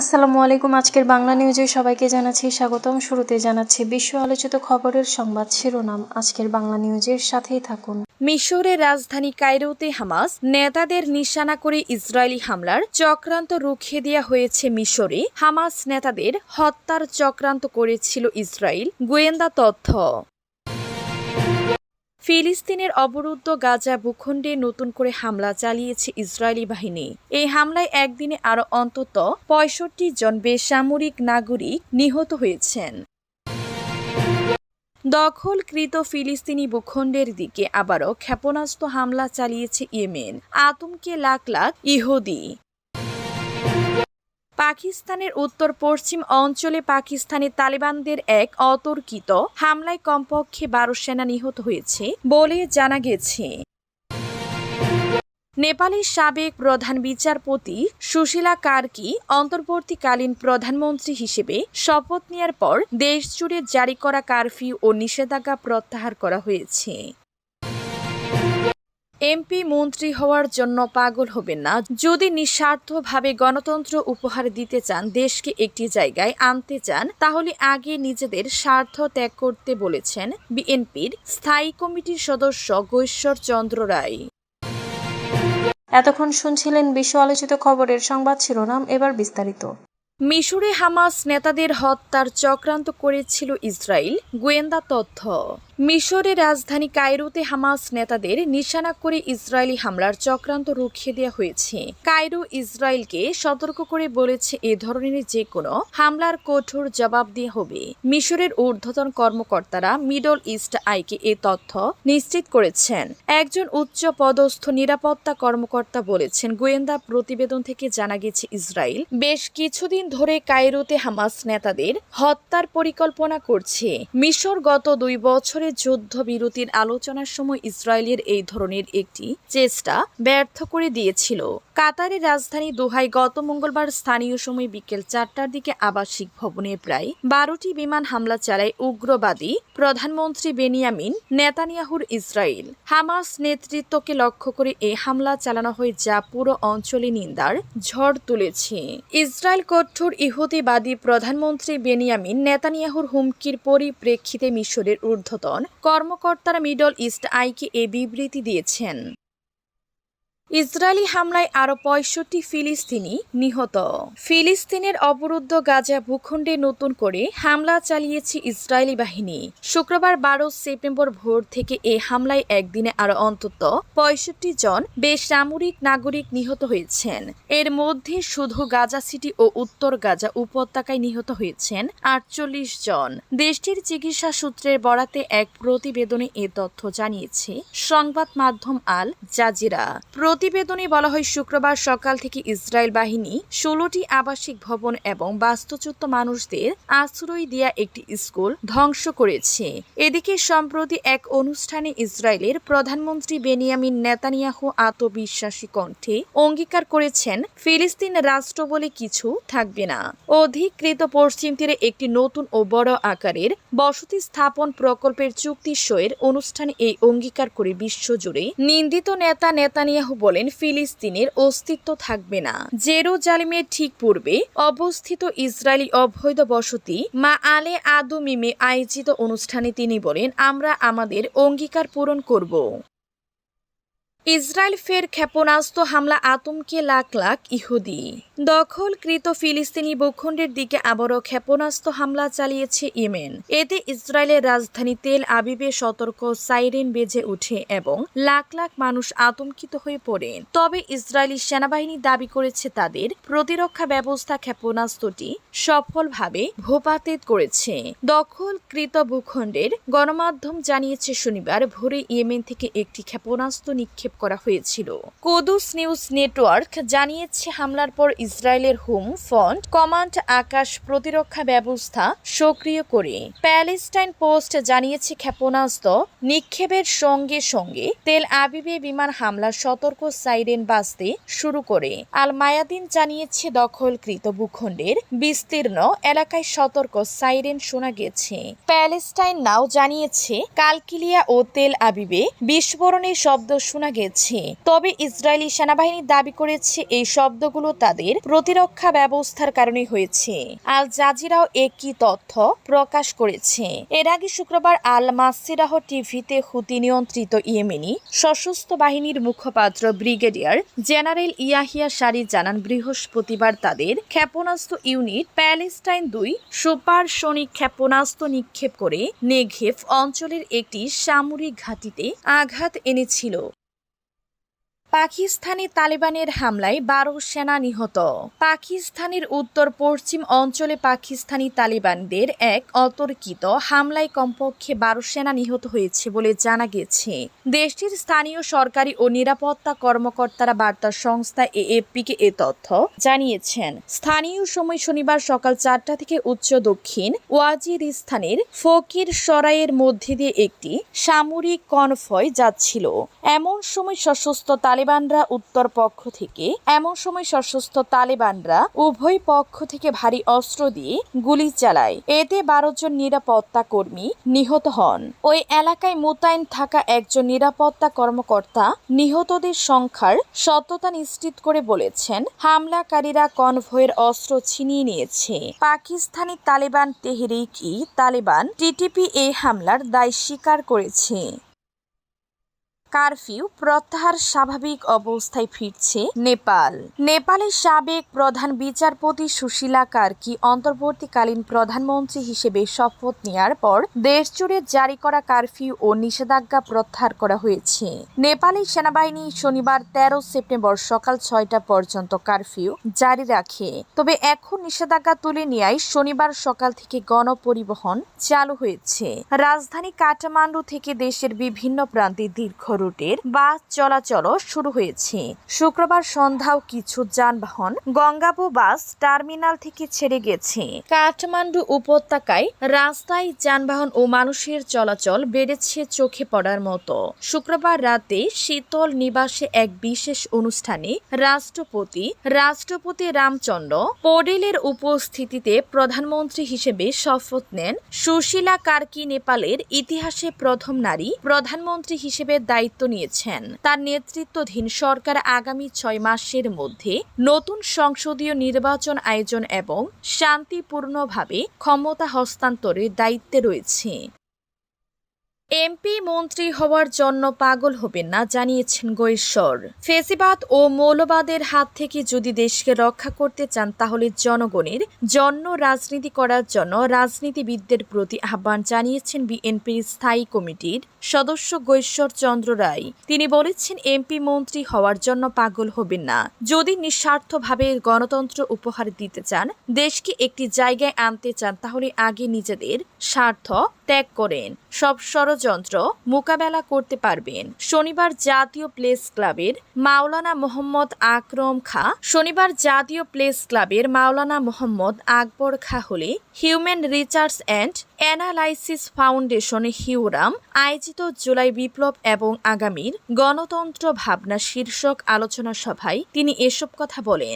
আসসালামু আলাইকুম, আজকের বাংলা নিউজে সবাইকে জানাচ্ছি স্বাগতম। শুরুতে জানাচ্ছি বিশ্ব আলোচিত খবরের সংবাদ শিরোনাম। আজকের বাংলা নিউজের সাথেই থাকুন। মিশরের রাজধানী কায়রোতে হামাস নেতাদের নিশানা করে ইসরায়েলি হামলার চক্রান্ত রুখে দেওয়া হয়েছে মিশরে। হামাস নেতাদের হত্যার চক্রান্ত করেছিল ইসরায়েল। গোয়েন্দা তথ্য। ফিলিস্তিনের অবরুদ্ধ গাজা ভূখণ্ডে নতুন করে হামলা চালিয়েছে ইসরায়েলি বাহিনী। এই হামলায় একদিনে আরও অন্তত পঁয়ষট্টি জন বেসামরিক নাগরিক নিহত হয়েছেন। দখলকৃত ফিলিস্তিনি ভূখণ্ডের দিকে আবারও ক্ষেপণাস্ত্র হামলা চালিয়েছে ইয়েমেন। আতঙ্কে লাখ লাখ ইহুদি। পাকিস্তানের উত্তর পশ্চিম অঞ্চলে পাকিস্তানি তালিবানদের এক অতর্কিত হামলায় কমপক্ষে বারো সেনা নিহত হয়েছে বলে জানা গেছে। নেপালের সাবেক প্রধান বিচারপতি সুশীলা কার্কি অন্তর্বর্তীকালীন প্রধানমন্ত্রী হিসেবে শপথ নেওয়ার পর দেশজুড়ে জারি করা কারফিউ ও নিষেধাজ্ঞা প্রত্যাহার করা হয়েছে। এমপি মন্ত্রী হওয়ার জন্য পাগল হবেন না। যদি নিঃস্বার্থভাবে গণতন্ত্র উপহার দিতে চান, দেশকে একটি জায়গায় আনতে চান, তাহলে আগে নিজেদের স্বার্থ ত্যাগ করতে বলেছেন বিএনপির স্থায়ী কমিটির সদস্য গৈশ্বর চন্দ্র রায়। এতক্ষণ শুনছিলেন বিশ্ব আলোচিত খবরের সংবাদ শিরোনাম, এবার বিস্তারিত। মিশরে হামাস নেতাদের হত্যার চক্রান্ত করেছিল ইসরায়েল গোয়েন্দা তথ্য, মিশরের রাজধানী কায়রোতে হামাস নেতাদের নিশানা করে ইসরায়েলি হামলার চক্রান্ত রুখিয়ে দেওয়া হয়েছে। কায়রো ইসরায়েলকে সতর্ক করে বলেছে, এ ধরনের যে কোনো হামলার কঠোর জবাব দিয়ে হবে। মিশরের ঊর্ধ্বতন কর্মকর্তারা মিডল ইস্ট আইকে এ তথ্য নিশ্চিত করেছেন। একজন উচ্চ পদস্থ নিরাপত্তা কর্মকর্তা বলেছেন, গোয়েন্দা প্রতিবেদন থেকে জানা গেছে ইসরায়েল বেশ কিছুদিন ধরে কায়রোতে হামাস নেতাদের হত্যার পরিকল্পনা করছে। মিশর গত দুই বছরের যুদ্ধবিরতির আলোচনার সময় ইসরায়েলের এই ধরনের একটি চেষ্টা ব্যর্থ করে দিয়েছিল। কাতারের রাজধানী দোহায় গত মঙ্গলবার স্থানীয় সময় বিকেল চারটার দিকে আবাসিক ভবনে প্রায় বারোটি বিমান হামলা চালায় উগ্রবাদী প্রধানমন্ত্রী বেনিয়ামিন নেতানিয়াহুর ইসরায়েল। হামাস নেতৃত্বকে লক্ষ্য করে এই হামলা চালানো হয় যা পুরো অঞ্চলে নিন্দার ঝড় তুলেছে। ইসরায়েল কঠোর ইহুদিবাদী প্রধানমন্ত্রী বেনিয়ামিন নেতানিয়াহুর হুমকির পরিপ্রেক্ষিতে মিশরের ঊর্ধ্বতন কর্মকর্তারা মিডল ইস্ট আইকে এ বিবৃতি দিয়েছেন। ইসরায়েলি হামলায় আরও পঁয়ষট্টি ফিলিস্তিনি নিহত। ফিলিস্তিনের অবরুদ্ধ গাজা ভূখণ্ডে নতুন করে হামলা চালিয়েছে ইসরায়েলি বাহিনী। শুক্রবার বারো সেপ্টেম্বর ভোর থেকে এই হামলায় একদিনে আরও অন্তত পঁয়ষট্টি জন বেসামরিক নাগরিক নিহত হয়েছেন। এর মধ্যে শুধু গাজা সিটি ও উত্তর গাজা উপত্যকায় নিহত হয়েছেন আটচল্লিশ জন। দেশটির চিকিৎসা সূত্রের বরাতে এক প্রতিবেদনে এ তথ্য জানিয়েছে সংবাদ মাধ্যম আল জাজিরা। প্রতিবেদনে বলা হয়, শুক্রবার সকাল থেকে ইসরায়েল বাহিনী ষোলোটি আবাসিক ভবন এবং বাস্তুচ্যুত মানুষদের আশ্রয় দেয়া একটি স্কুল ধ্বংস করেছে। এদিকে, সম্প্রতি এক অনুষ্ঠানে ইসরায়েলের প্রধানমন্ত্রী বেনিয়ামিন নেতানিয়াহু আত্মবিশ্বাসী কণ্ঠে অঙ্গীকার করেছেন, ফিলিস্তিন রাষ্ট্র বলে কিছু থাকবে না। অধিকৃত পশ্চিম তীরে একটি নতুন ও বড় আকারের বসতি স্থাপন প্রকল্পের চুক্তি সইয়ের অনুষ্ঠানে এই অঙ্গীকার করে বিশ্বজুড়ে নিন্দিত নেতা নেতানিয়াহু বলেন ফিলিস্তিনের অস্তিত্ব থাকবে না। জেরুজালিমের ঠিক পূর্বে অবস্থিত ইসরায়েলি অবৈধ বসতি মা আলে আদমিমে আয়োজিত অনুষ্ঠানে তিনি বলেন, আমরা আমাদের অঙ্গীকার পূরণ করব। ইসরায়েল ফের ক্ষেপণাস্ত্র হামলা আতঙ্কে লাখ লাখ ইহুদি। দখলকৃত ফিলিস্তিনি ভূখণ্ডের দিকে আবারও ক্ষেপণাস্ত্র হামলা চালিয়েছে ইয়েমেন। এতে ইসরায়েলের রাজধানী তেল আবিবে সতর্ক সাইরেন বেজে ওঠে এবং লাখ লাখ মানুষ আতঙ্কিত হয়ে পড়েন তবে ইসরায়েলি সেনাবাহিনী দাবি করেছে তাদের প্রতিরক্ষা ব্যবস্থা ক্ষেপণাস্ত্রটি সফলভাবে ভূপাতিত করেছে। দখলকৃত ভূখণ্ডের গণমাধ্যম জানিয়েছে, শনিবার ভোরে ইয়েমেন থেকে একটি ক্ষেপণাস্ত্র নিক্ষেপ করা হয়েছিল। কুদুস নিউজ নেটওয়ার্ক জানিয়েছে, হামলার পর ইসরায়েলের হোম ফ্রন্ট কমান্ড আকাশ প্রতিরক্ষা ব্যবস্থা সক্রিয় করে। প্যালেস্টাইন পোস্ট জানিয়েছে, ক্ষেপণাস্ত্র নিক্ষেপের সঙ্গে সঙ্গে তেল আবিবে বিমান হামলার সতর্ক সাইরেন বাজতে শুরু করে। আল মায়াদিন জানিয়েছে, দখলকৃত ভূখণ্ডের বিস্তীর্ণ এলাকায় সতর্ক সাইরেন শোনা গেছে। প্যালেস্টাইন নাও জানিয়েছে, কালকিলিয়া ও তেল আবিবে বিস্ফোরণের শব্দ শোনা গেছে। হয়েছে তবে ইসরায়েলি সেনাবাহিনী দাবি করেছে এই শব্দগুলো তাদের প্রতিরক্ষা ব্যবস্থার কারণে হয়েছে। আল জাজিরাও একই তথ্য প্রকাশ করেছে। এর আগে শুক্রবার আল মাসিরাহ টিভিতে হুতি নিয়ন্ত্রিত ইয়েমেনি সশস্ত্র বাহিনীর মুখপাত্র ব্রিগেডিয়ার জেনারেল ইয়াহিয়া সারি জানান, বৃহস্পতিবার তাদের ক্ষেপণাস্ত্র ইউনিট প্যালেস্টাইন দুই সুপারসনিক ক্ষেপণাস্ত্র নিক্ষেপ করে নেঘেভ অঞ্চলের একটি সামরিক ঘাঁটিতে আঘাত এনেছিল। পাকিস্তানি তালেবানের হামলায় বারো সেনা নিহত। পাকিস্তানের উত্তর পশ্চিম অঞ্চলে পাকিস্তানি তালিবানদের এক অতর্কিত হামলায় কমপক্ষে বারো সেনা নিহত হয়েছে বলে জানা গেছে। দেশটির স্থানীয় সরকারি ও নিরাপত্তা কর্মকর্তারা বার্তা সংস্থা এএফপিকে এ তথ্য জানিয়েছেন। স্থানীয় সময় শনিবার সকাল চারটা থেকে উচ্চ দক্ষিণ ওয়াজির ওয়াজিরিস্তানের ফকির সরাইয়ের মধ্যে দিয়ে একটি সামরিক কনফয় যাচ্ছিল। এমন সময় সশস্ত্র তালেবানরা উত্তর পক্ষ থেকে, এমন সময় সশস্ত্র তালেবানরা উভয় পক্ষ থেকে ভারী অস্ত্র দিয়ে গুলি চালায়। এতে বারো জন নিরাপত্তা কর্মী নিহত হন। ওই এলাকায় মোতায়েন থাকা একজন নিরাপত্তা কর্মকর্তা নিহতদের সংখ্যার সত্যতা নিশ্চিত করে বলেছেন, হামলাকারীরা কনভয়ের অস্ত্র ছিনিয়ে নিয়েছে। Pakistani Taliban Tehrik e Taliban TTP এই হামলার দায় স্বীকার করেছে। কারফিউ প্রত্যাহার স্বাভাবিক অবস্থায় ফিরছে নেপাল। নেপালের সাবেক প্রধান বিচারপতি সুশীলা কার্কি অন্তর্বর্তীকালীন প্রধানমন্ত্রী হিসেবে শপথ নেয়ার পর দেশজুড়ে জারি করা কারফিউ ও নিষেধাজ্ঞা প্রত্যাহার করা হয়েছে। নেপালি সেনাবাহিনী শনিবার তেরো সেপ্টেম্বর সকাল ছয়টা পর্যন্ত কারফিউ জারি রাখে। তবে এখন নিষেধাজ্ঞা তুলে নেয় শনিবার সকাল থেকে গণপরিবহন চালু হয়েছে। রাজধানী কাঠমান্ডু থেকে দেশের বিভিন্ন প্রান্তে দীর্ঘ রুটের বাস চলাচল শুরু হয়েছে। শুক্রবার সন্ধ্যাও কিছু যানবাহন গঙ্গাবু বাস টার্মিনাল থেকে ছেড়ে গেছে। কাঠমান্ডু উপত্যকায় রাস্তায় যানবাহন ও মানুষের চলাচল বেড়েছে চোখে পড়ার মতো। শুক্রবার রাতে শীতল নিবাসে এক বিশেষ অনুষ্ঠানে রাষ্ট্রপতি রাষ্ট্রপতি রামচন্দ্র পৌডেলের উপস্থিতিতে প্রধানমন্ত্রী হিসেবে শপথ নেন। সুশীলা কার্কি নেপালের ইতিহাসে প্রথম নারী প্রধানমন্ত্রী হিসেবে দায়িত্ব নিয়েছেন। তার নেতৃত্বাধীন সরকার আগামী ছয় মাসের মধ্যে নতুন সংসদীয় নির্বাচন আয়োজন এবং শান্তিপূর্ণভাবে ক্ষমতা হস্তান্তরের দায়িত্বে রয়েছে। এমপি মন্ত্রী হওয়ার জন্য পাগল হবেন না, জানিয়েছেন গৈশ্বর। ফেসিবাদ ও মৌলবাদের হাত থেকে যদি দেশকে রক্ষা করতে চান, তাহলে জনগণের জন্য রাজনীতি করার জন্য রাজনীতিবিদদের প্রতি আহ্বান জানিয়েছেন বিএনপির স্থায়ী কমিটির সদস্য গৈশ্বর চন্দ্র রায়। তিনি বলেছেন, এমপি মন্ত্রী হওয়ার জন্য পাগল হবেন না। যদি নিঃস্বার্থভাবে গণতন্ত্র উপহার দিতে চান, দেশকে একটি জায়গায় আনতে চান, তাহলে আগে নিজেদের স্বার্থ ত্যাগ করেন। সব ষড়যন্ত্র মোকাবেলা করতে পারবেন। শনিবার জাতীয় প্লেস ক্লাবের মাওলানা মোহাম্মদ আকরম খা, শনিবার জাতীয় প্লেস ক্লাবের মাওলানা মোহাম্মদ আকবর খা হলে হিউম্যান রিসার্চ অ্যান্ড অ্যানালাইসিস ফাউন্ডেশনে হিউরাম আয়োজিত জুলাই বিপ্লব এবং আগামীর গণতন্ত্র ভাবনা শীর্ষক আলোচনা সভায় তিনি এসব কথা বলেন।